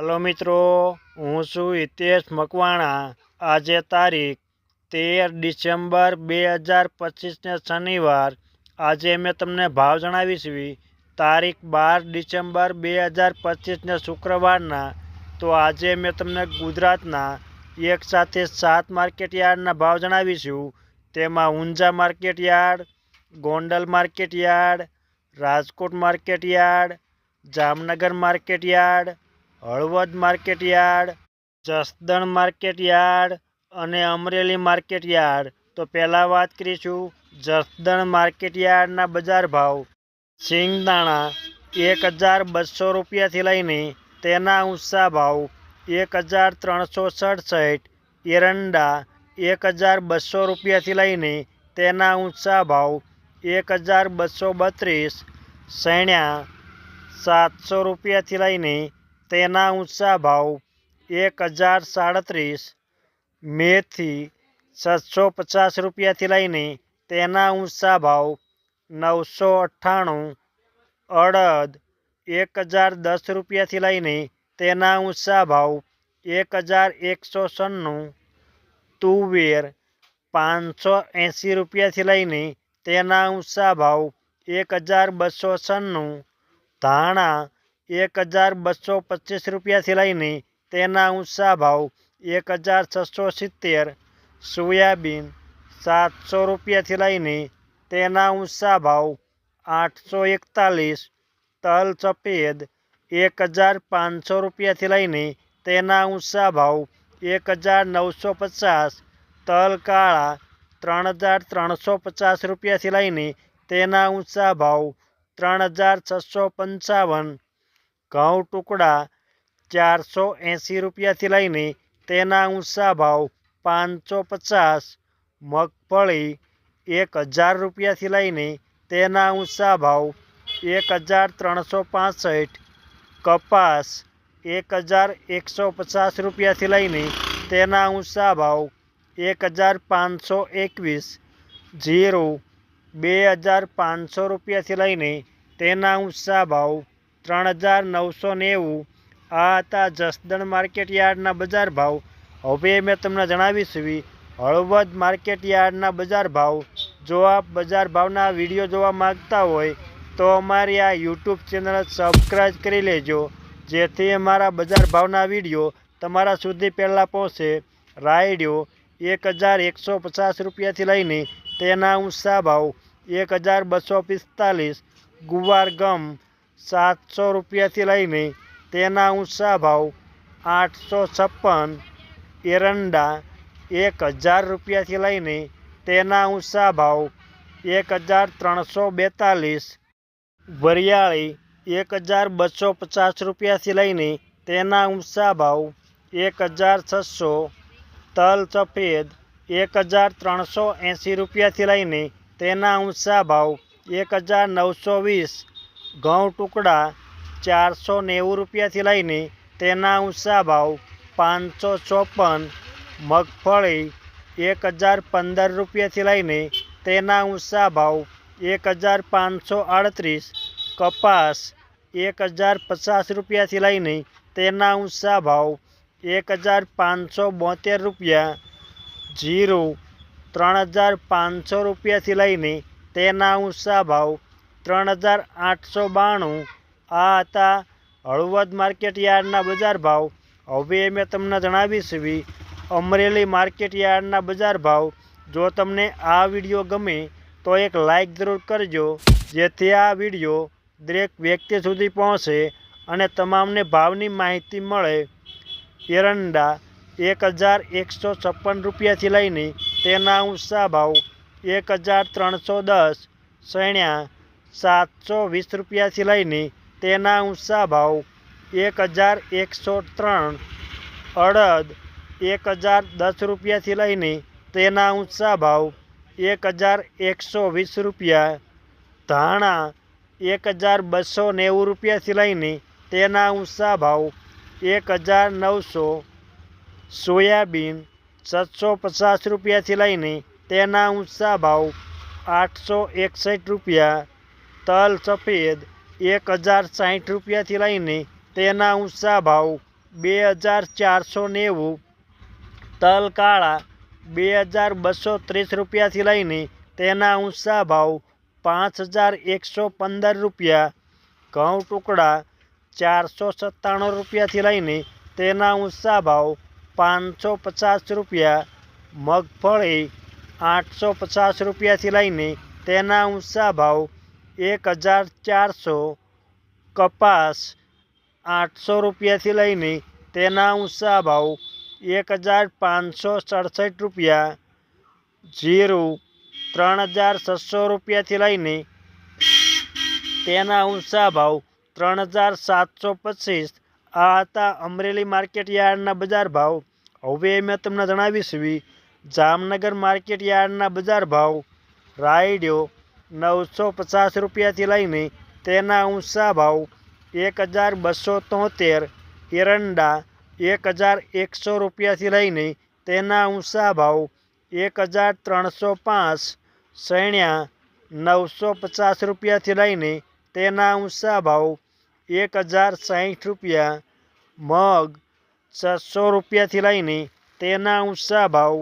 Hello મિત્રો, હું છું હિતેશ મકવાણા. આજે તારીખ તેર ડિસેમ્બર બે હજાર પચીસને શનિવાર. આજે મેં તમને ભાવ જણાવીશ તારીખ બાર ડિસેમ્બર બે હજાર પચીસને શુક્રવારના. તો આજે મેં તમને ગુજરાતના એક સાથે સાત માર્કેટ યાર્ડના ભાવ જણાવીશું તેમાં Unjha market yard Gondal market yard, Rajkot market yard, Jamnagar market yard Halvad market yard, Jasdan market yard અને અમરેલી માર્કેટ યાર્ડ. તો પહેલાં વાત કરીશું જસદણ માર્કેટ યાર્ડના બજાર ભાવ. સિંગદાણા એક હજાર બસો રૂપિયાથી લઈને તેના ઊંચા ભાવ એક હજાર ત્રણસો સડસઠ. એરંડા એક હજાર બસો રૂપિયાથી લઈને તેના ઊંચા ભાવ એક હજાર બસો બત્રીસ. સૈણ્યા સાતસો રૂપિયાથી લઈને તેના ઊંચા ભાવ એક હજાર સાડત્રીસ મેથી છસો પચાસ રૂપિયાથી લઈને તેના ઊંચા ભાવ નવસો અઠ્ઠાણું અડદ એક હજાર દસ રૂપિયાથી લઈને તેના ઊંચા ભાવ એક હજાર એકસો સન્નું તુવેર પાંચસો એંસી રૂપિયાથી લઈને તેના ઊંચા ભાવ એક હજાર બસો સન્નું ધાણા એક હજાર બસો પચીસ રૂપિયાથી લઈને તેના ઊંચા ભાવ એક હજાર છસો સિત્તેર, સોયાબીન સાતસો રૂપિયાથી લઈને તેના ઊંચા ભાવ આઠસો એકતાલીસ, તલ સફેદ એક હજાર પાંચસો રૂપિયાથી લઈને તેના ઊંચા ભાવ એક હજાર નવસો પચાસ, તલ કાળા ત્રણ હજાર ત્રણસો પચાસ રૂપિયાથી લઈને તેના ઊંચા ભાવ ત્રણ હજાર છસો પંચાવન ઘઉં ટુકડા ચારસો એંસી રૂપિયાથી લઈને તેના ઊંચા ભાવ પાંચસો પચાસ, મગફળી એક હજાર રૂપિયાથી લઈને તેના ઊંચા ભાવ એક હજાર ત્રણસો પાસઠ, કપાસ એક હજાર એકસો પચાસ રૂપિયાથી લઈને તેના ઊંચા ભાવ એક હજાર પાંચસો એકવીસ, જીરું બે હજાર પાંચસો રૂપિયાથી લઈને તેના ઊંચા ભાવ ત્રણ હજાર નવસો નેવું. આ હતા જસદણ માર્કેટ યાર્ડના બજાર ભાવ. હવે મેં તમને જણાવીશું હળવદ માર્કેટ યાર્ડના બજાર ભાવ. જો આપ બજાર ભાવના વીડિયો જોવા માગતા હોય, તો અમારી આ યુટ્યુબ ચેનલ સબસ્ક્રાઈબ કરી લેજો, જેથી અમારા બજાર ભાવના વીડિયો તમારા સુધી પહેલાં પહોંચે. રાયડ્યો એક હજાર એકસો પચાસ રૂપિયાથી લઈને તેના ઊંચા ભાવ એક હજાર બસો પિસ્તાલીસ. ગુવાર ગમ સાતસો રૂપિયાથી લઈને તેના ઊંચા ભાવ આઠસો છપ્પન, એરંડા એક હજાર રૂપિયાથી લઈને તેના ઊંચા ભાવ એક હજાર ત્રણસો બેતાલીસ, વરિયાળી એક હજાર બસો પચાસ રૂપિયાથી લઈને તેના ઊંચા ભાવ એક હજાર છસો, તલ સફેદ એક હજાર ત્રણસો એંસી રૂપિયાથી લઈને તેના ઊંચા ભાવ એક હજાર નવસો વીસ ઘઉં ટુકડા ચારસો નેવું રૂપિયાથી લઈને તેના ઊંચા ભાવ પાંચસો ચોપન, મગફળી એક હજાર પંદર રૂપિયાથી લઈને તેના ઊંચા ભાવ એક હજાર પાંચસો આડત્રીસ, કપાસ એક હજાર પચાસ રૂપિયાથી લઈને તેના ઊંચા ભાવ એક હજાર પાંચસો બોતેર રૂપિયા, જીરું ત્રણ હજાર પાંચસો રૂપિયાથી લઈને તેના ઊંચા ભાવ ત્રણ હજાર આઠસો બાણું. આ હતા હળવદ માર્કેટ યાર્ડના બજાર ભાવ. હવે મેં તમને જણાવીશ અમરેલી માર્કેટ યાર્ડના બજાર ભાવ. જો તમને આ વીડિયો ગમે, તો એક લાઈક જરૂર કરજો, જેથી આ વીડિયો દરેક વ્યક્તિ સુધી પહોંચે અને તમામને ભાવની માહિતી મળે. એરંડા એક હજાર એકસો છપ્પન રૂપિયાથી લઈને તેના ઊંચા ભાવ એક હજાર ત્રણસો દસ, સૈણ્યા સાતસો વીસ રૂપિયાથી લઈને તેના ઊંચા ભાવ એક હજાર એકસો ત્રણ, અડદ એક હજાર દસ રૂપિયાથી લઈને તેના ઊંચા ભાવ એક હજાર એકસો વીસ રૂપિયા, ધાણા એક હજાર બસો નેવું રૂપિયાથી લઈને તેના ઊંચા ભાવ એક હજાર નવસો, સોયાબીન સાતસો પચાસ રૂપિયાથી લઈને તેના ઊંચા ભાવ આઠસો એકસઠ રૂપિયા તલ સફેદ એક હજાર સાઠ રૂપિયાથી લઈને તેના ઊંચા ભાવ બે હજાર ચારસો નેવું. તલ કાળા બે હજાર બસો ત્રીસ રૂપિયાથી લઈને તેના ઊંચા ભાવ પાંચ હજાર એકસો પંદર રૂપિયા. ઘઉં ટુકડા ચારસો સત્તાણું રૂપિયાથી લઈને તેના ઊંચા ભાવ પાંચસો પચાસ રૂપિયા. મગફળી આઠસો પચાસ રૂપિયાથી લઈને તેના ઊંચા ભાવ એક હજાર ચારસો કપાસ આઠસો રૂપિયાથી લઈને તેના ઊંચા ભાવ એક હજાર પાંચસો સડસઠ રૂપિયા, જીરું ત્રણ હજાર છસો રૂપિયાથી લઈને તેના ઊંચા ભાવ ત્રણ હજાર સાતસો પચીસ. આ હતા અમરેલી માર્કેટ યાર્ડના બજાર ભાવ. હવે મેં તમને જણાવીશ જામનગર માર્કેટ યાર્ડના બજાર ભાવ. રાયડ્યો નવસો પચાસ રૂપિયાથી લઈને તેના ઊંચા ભાવ એક હજાર બસો તોતેર, એરંડા એક હજાર એકસો રૂપિયાથી લઈને તેના ઊંચા ભાવ એક હજાર ત્રણસો પાંચ, સૈણ્યા નવસો પચાસ રૂપિયાથી લઈને તેના ઊંચા ભાવ એક હજાર સાહીઠ રૂપિયા, મગ છસો રૂપિયાથી લઈને તેના ઊંચા ભાવ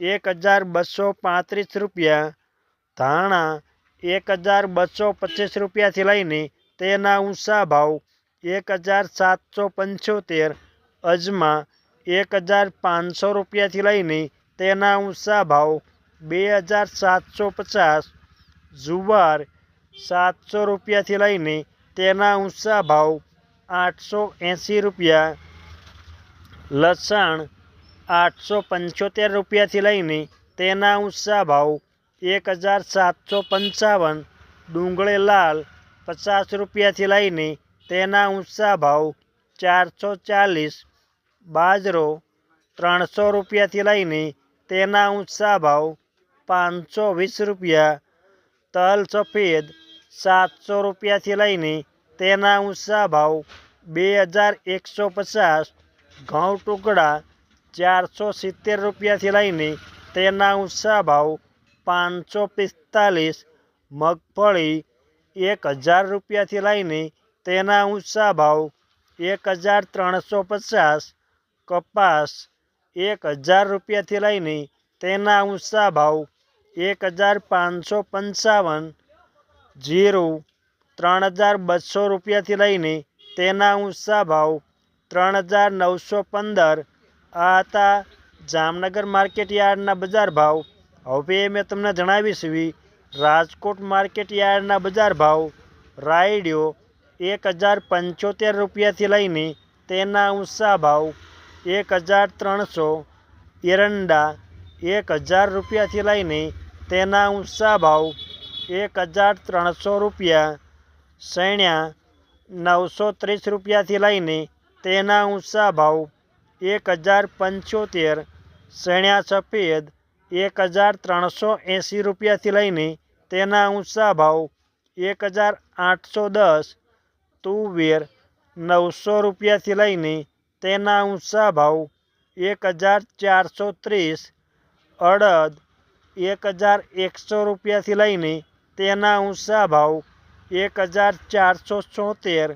એક હજાર બસો પાંત્રીસ રૂપિયા, ધાણા એક હજાર બસો પચીસ રૂપિયાથી લઈને તેના ઊંચા ભાવ એક હજાર સાતસો પંચોતેર, અજમા એક હજાર પાંચસો રૂપિયાથી લઈને તેના ઊંચા ભાવ બે હજાર સાતસો પચાસ, જુવાર સાતસો રૂપિયાથી લઈને તેના ઊંચા ભાવ આઠસો એંસી રૂપિયા, લસણ આઠસો પંચોતેર રૂપિયાથી લઈને તેના ઊંચા ભાવ એક હજાર સાતસો પંચાવન, ડુંગળી લાલ, પચાસ રૂપિયાથી લઈને તેના ઊંચા ભાવ ચારસો ચાલીસ, બાજરો ત્રણસો રૂપિયાથી લઈને તેના ઊંચા ભાવ પાંચસો વીસ રૂપિયા, તલ સફેદ સાતસો રૂપિયાથી લઈને તેના ઊંચા ભાવ બે હજાર એકસો પચાસ, ઘઉં ટુકડા ચારસો સિત્તેર રૂપિયાથી લઈને તેના ઊંચા ભાવ પાંચસો પિસ્તાલીસ મગફળી એક હજાર રૂપિયાથી લઈને તેના ઊંચા ભાવ એક હજાર ત્રણસો પચાસ કપાસ એક હજાર રૂપિયાથી લઈને તેના ઊંચા ભાવ એક હજાર પાંચસો પંચાવન જીરું ત્રણ હજાર બસો રૂપિયાથી લઈને તેના ઊંચા ભાવ ત્રણ હજાર નવસો પંદર આ હતા જામનગર માર્કેટ યાર્ડના બજાર ભાવ હવે મેં તમને જણાવીશ એવી, રાજકોટ માર્કેટ યાર્ડના બજાર ભાવ, રાયડિયો એક હજાર પંચોતેર રૂપિયાથી લઈને તેના ઊંચા ભાવ એક હજાર ત્રણસો, એરંડા એક હજાર રૂપિયાથી લઈને તેના ઊંચા ભાવ એક હજાર ત્રણસો રૂપિયા, સૈણ્યા નવસો ત્રીસ રૂપિયાથી લઈને તેના ઊંચા ભાવ એક હજાર પંચોતેર, સૈણ્યા સફેદ એક હજાર ત્રણસો એંસી રૂપિયાથી લઈને તેના ઊંચા ભાવ એક હજાર આઠસો દસ, તુવેર નવસો રૂપિયાથી લઈને તેના ઊંચા ભાવ એક હજાર ચારસો ત્રીસ, અડદ એક હજાર એકસો રૂપિયાથી લઈને તેના ઊંચા ભાવ એક હજાર ચારસો છોતેર,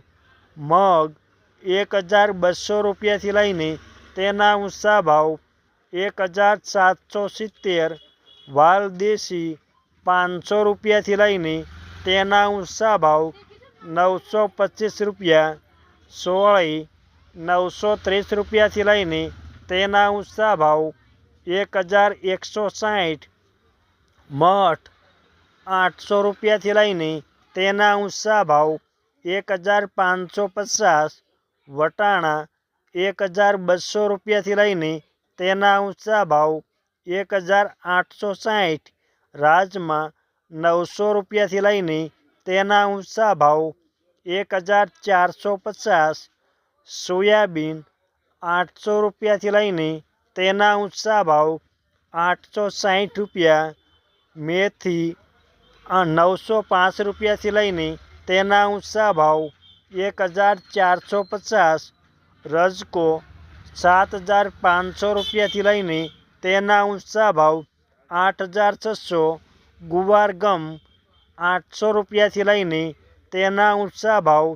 મગ એક હજાર બસો રૂપિયાથી લઈને તેના ઊંચા ભાવ એક હજાર સાતસો સિત્તેર વાલ દેશી પાંચસો રૂપિયાથી લઈને તેના ઊંચા ભાવ નવસો પચીસ રૂપિયા સોળી નવસો ત્રીસ રૂપિયાથી લઈને તેના ઊંચા ભાવ એક હજાર એકસો સાઠ મઠ આઠસો રૂપિયાથી લઈને તેના ઊંચા ભાવ એક હજાર પાંચસો પચાસ વટાણા એક હજાર બસો રૂપિયાથી લઈને તેના ઊંચા ભાવ એક હજાર આઠસો સાઠ રાજમાં નવસો રૂપિયાથી લઈને તેના ઊંચા ભાવ એક હજાર ચારસો પચાસ. સોયાબીન આઠસો રૂપિયાથી લઈને તેના ઊંચા ભાવ આઠસો સાહીઠ રૂપિયા. મેથી નવસો પાંચ રૂપિયાથી લઈને તેના ઊંચા ભાવ એક હજાર ચારસો પચાસ. રજકો સાત હજાર પાંચસો રૂપિયાથી લઈને તેના ઊંચા ભાવ આઠ હજાર છસો ગુવાર ગમ આઠસો રૂપિયાથી લઈને તેના ઊંચા ભાવ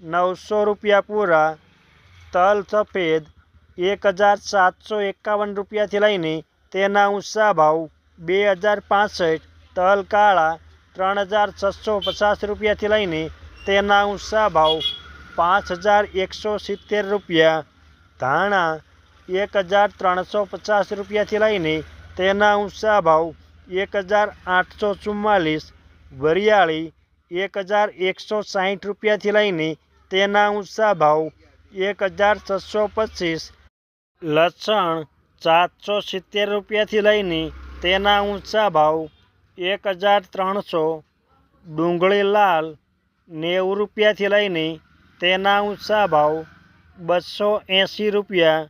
નવસો રૂપિયા પૂરા, તલ સફેદ એક હજાર સાતસો એકાવન રૂપિયાથી લઈને તેના ઊંચા ભાવ બે હજાર પાસઠ તલ કાળા ત્રણ હજાર છસો પચાસ રૂપિયાથી લઈને તેના ઊંચા ભાવ પાંચ હજાર એકસો સિત્તેર રૂપિયા ધાણા એક હજાર ત્રણસો પચાસ રૂપિયાથી લઈને તેના ઊંચા ભાવ એક હજાર આઠસો ચુમ્માલીસ, વરિયાળી એક હજાર એકસો સાઠ રૂપિયાથી લઈને તેના ઊંચા ભાવ એક હજાર છસો પચીસ, લસણ સાતસો સિત્તેર રૂપિયાથી લઈને તેના ઊંચા ભાવ એક હજાર ત્રણસો, ડુંગળી લાલ નેવું રૂપિયાથી લઈને તેના ઊંચા ભાવ બસો એંસી રૂપિયા,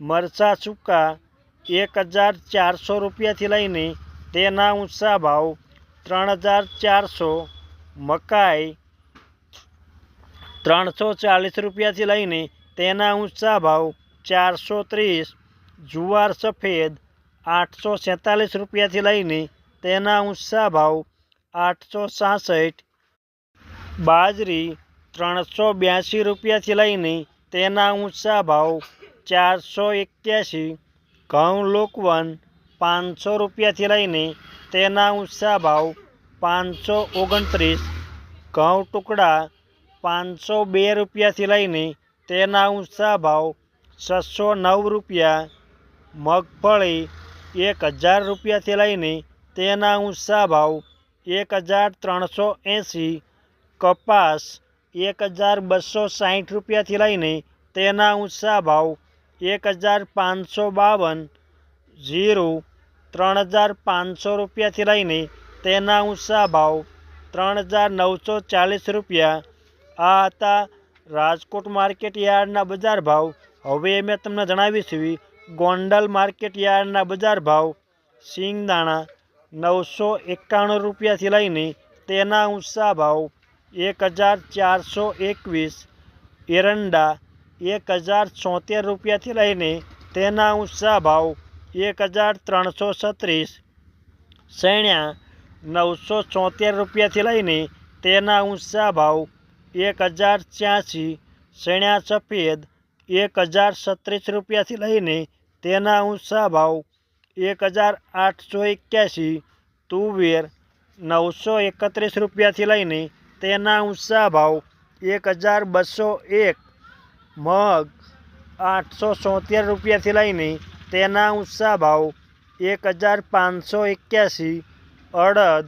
મરચાં સૂકા એક હજાર ચારસો રૂપિયાથી લઈને તેના ઊંચા ભાવ ત્રણ હજાર ચારસો, મકાઈ ત્રણસો ચાલીસ રૂપિયાથી લઈને તેના ઊંચા ભાવ ચારસો ત્રીસ, જુવાર સફેદ આઠસો સેંતાલીસ રૂપિયાથી લઈને તેના ઊંચા ભાવ આઠસો સાસઠ, બાજરી ત્રણસો બ્યાસી રૂપિયાથી લઈને તેના ઊંચા ભાવ ચારસો એક્યાસી, ઘઉં લોકવન પાંચસો રૂપિયાથી લઈને તેના ઊંચા ભાવ પાંચસો ઓગણત્રીસ, ઘઉં ટુકડા પાંચસો બે રૂપિયાથી લઈને તેના ઊંચા ભાવ છસો નવ રૂપિયા, મગફળી એક હજાર રૂપિયાથી લઈને તેના ઊંચા ભાવ એક હજાર ત્રણસો એંસી, કપાસ એક હજાર બસો સાઠ રૂપિયાથી લઈને તેના ઊંચા ભાવ એક હજાર પાંચસો બાવન જીરું ત્રણ હજાર પાંચસો રૂપિયાથી લઈને તેના ઊંચા ભાવ ત્રણ હજાર નવસો ચાલીસ રૂપિયા. આ હતા રાજકોટ માર્કેટ યાર્ડના બજાર ભાવ. હવે મેં તમને જણાવીશું ગોંડલ માર્કેટ યાર્ડના બજાર ભાવ. સિંગદાણા નવસો એકાણું રૂપિયાથી લઈને તેના ઊંચા ભાવ એક હજાર ચારસો એકવીસ, એરંડા એક હજાર છોતેર રૂપિયાથી લઈને તેના ઊંચા ભાવ એક હજાર ત્રણસો છત્રીસ, સૈણ્યા નવસો છોતેર રૂપિયાથી લઈને તેના ઊંચા ભાવ એક હજાર છ્યાસી, સૈણ્યા સફેદ એક હજાર છત્રીસ રૂપિયાથી લઈને તેના ઊંચા ભાવ એક હજાર આઠસો એક્યાસી, તુવેર નવસો એકત્રીસ રૂપિયાથી લઈને તેના ઊંચા ભાવ એક હજાર બસો એક, મગ આઠસો સોતેર રૂપિયાથી લઈને તેના ઊંચા ભાવ એક હજાર પાંચસો એક્યાસી, અડદ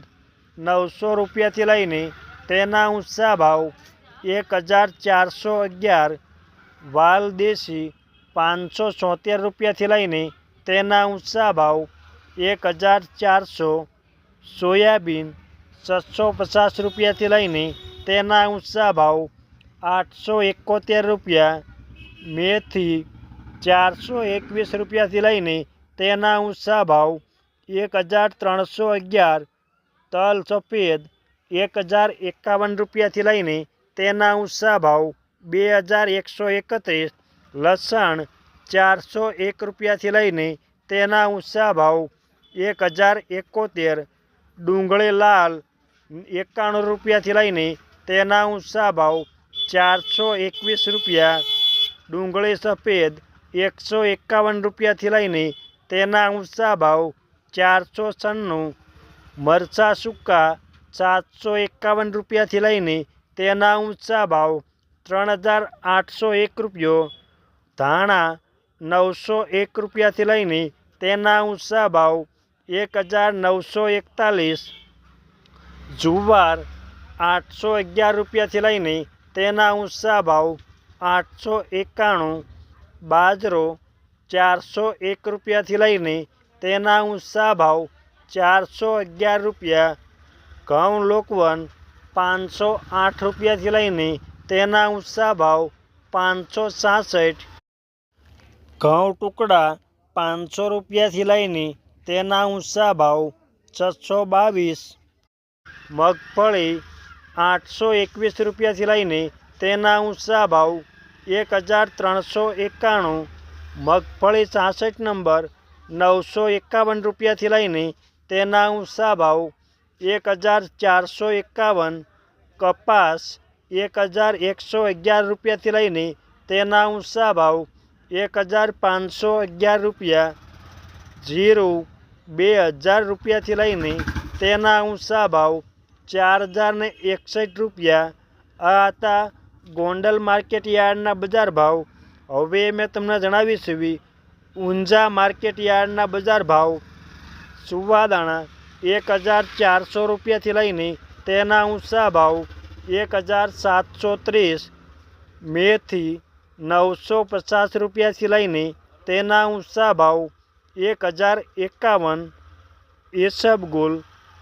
નવસો રૂપિયાથી લઈને તેના ઊંચા ભાવ એક હજાર ચારસો અગિયાર, વાલ દેશી પાંચસો સોતેર રૂપિયાથી લઈને તેના ઊંચા ભાવ એક હજાર ચારસો, સોયાબીન છસો પચાસ રૂપિયાથી લઈને તેના ઊંચા ભાવ આઠસો એકોતેર રૂપિયા, મેથી ચારસો એકવીસ રૂપિયાથી લઈને તેના ઊંચા ભાવ એક હજાર ત્રણસો અગિયાર, તલ સફેદ એક હજાર એકાવન રૂપિયાથી લઈને તેના ઊંચા ભાવ બે હજાર એકસો એકત્રીસ, લસણ ચારસો એક રૂપિયાથી લઈને તેના ઊંચા ભાવ એક હજાર એકોતેર, ડુંગળી લાલ એકાણું રૂપિયાથી લઈને તેના ઊંચા ભાવ ચારસો એકવીસ રૂપિયા, ડુંગળી સફેદ એકસો એકાવન રૂપિયાથી લઈને તેના ઊંચા ભાવ ચારસો છન્નું, મરચાં સૂકા સાતસો એકાવન રૂપિયાથી લઈને તેના ઊંચા ભાવ ત્રણ હજાર આઠસો એક રૂપિયો, ધાણા નવસો એક રૂપિયાથી લઈને તેના ઊંચા ભાવ એક હજાર નવસો એકતાલીસ જુવાર આઠસો અગિયાર રૂપિયાથી લઈને તેના ઊંચા ભાવ આઠસો એકાણું, બાજરો ચારસો એક રૂપિયાથી લઈને તેના ઊંચા ભાવ ચારસો અગિયાર રૂપિયા, ઘઉં લોકવન પાંચસો આઠ રૂપિયાથી લઈને તેના ઊંચા ભાવ પાંચસો સાસઠ, ઘઉં ટુકડા પાંચસો રૂપિયાથી લઈને તેના ઊંચા ભાવ છસો બાવીસ મગફળી આઠસો એકવીસ રૂપિયાથી લઈને તેના ઊંચા ભાવ એક હજાર ત્રણસો એકાણું, મગફળી છાસઠ નંબર નવસો એકાવન રૂપિયાથી લઈને તેના ઊંચા ભાવ એક હજાર ચારસો એકાવન, કપાસ એક હજાર એકસો અગિયાર રૂપિયાથી લઈને તેના ઊંચા ભાવ એક હજાર પાંચસો અગિયાર રૂપિયા, જીરું બે હજાર રૂપિયાથી લઈને તેના ઊંચા ભાવ ચાર હજાર ને એકસઠ રૂપિયા. આ હતા ગોંડલ માર્કેટ યાર્ડના બજાર ભાવ. હવે મેં તમને જણાવીશ એવી ઊંઝા માર્કેટ યાર્ડના બજાર ભાવ. સુવાદાણા એક હજાર ચારસો રૂપિયાથી લઈને તેના ઊંચા ભાવ એક હજાર સાતસો ત્રીસ. મેથી નવસો પચાસ રૂપિયાથી લઈને તેના ઊંચા ભાવ એક હજાર એકાવન. ઈસબગુલ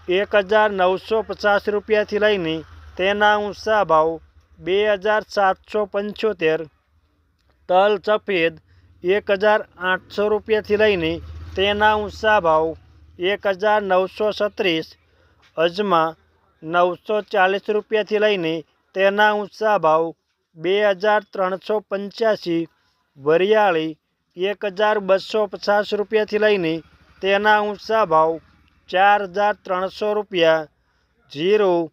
એક હજાર નવસો પચાસ રૂપિયાથી લઈને તેના ઊંચા ભાવ બે હજાર સાતસો પંચોતેર, તલ સફેદ એક હજાર આઠસો રૂપિયાથી લઈને તેના ઊંચા ભાવ એક હજાર નવસો છત્રીસ અજમા નવસો ચાલીસ રૂપિયાથી લઈને તેના ઊંચા ભાવ બે હજાર ત્રણસો પંચ્યાસી, વરિયાળી એક હજાર બસો પચાસ રૂપિયાથી લઈને તેના ઊંચા ભાવ ચાર હજાર ત્રણસો રૂપિયા, જીરું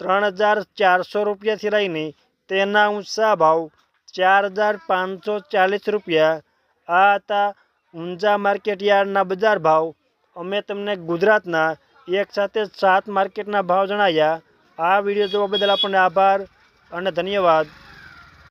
ત્રણ હજાર ચારસો રૂપિયાથી લઈને તેના ઊંચા ભાવ ચાર હજાર પાંચસો ચાલીસ રૂપિયા. આ હતા ઊંઝા માર્કેટ યાર્ડના બજાર ભાવ. અમે તમને ગુજરાતના એક સાથે સાત માર્કેટના ભાવ જણાવ્યા આ વીડિયો જોવા બદલ આપણને આભાર અને ધન્યવાદ.